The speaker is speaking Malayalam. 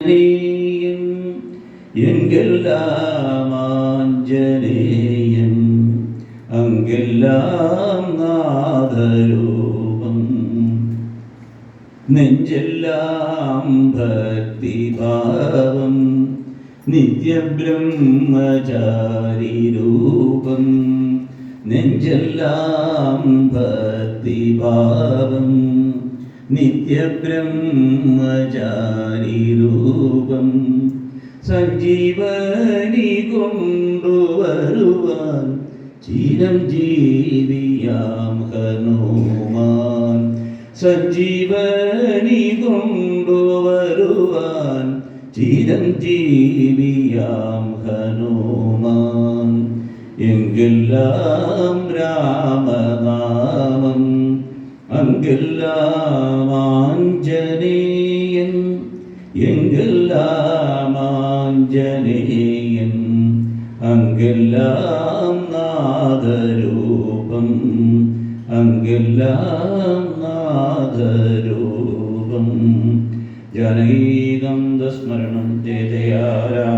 ആഞ്ജനേയൻ എങ്കെല്ലാം ആഞ്ജനേയൻ അങ്കെല്ലാം നാദരൂപം. നെഞ്ചെല്ലാം ഭക്തിഭാവം നിത്യബ്രഹ്മചാരി രൂപം നെഞ്ചെല്ലാം ഭക്തിഭാവം നിത്യബ്രഹ്മചാരി രൂപം സഞ്ജീവനി കൊണ്ടുവരുവാൻ ചിരം ജീവിയാം ഹനുമാൻ. സഞ്ജീവനി കൊണ്ടുവരുവാൻ ചിരം ജീവിയാം ഹനുമാൻ. എങ്കെല്ലാം രാമനാമം അങ്കെല്ലാം എങ്കെല്ലാം ആഞ്ജനേയൻ അങ്കെല്ലാം നാദരൂപം അങ്കെല്ലാം നാദരൂപം. ജനകീകം സ്മരണം ജയ ജയ രാമ രാമ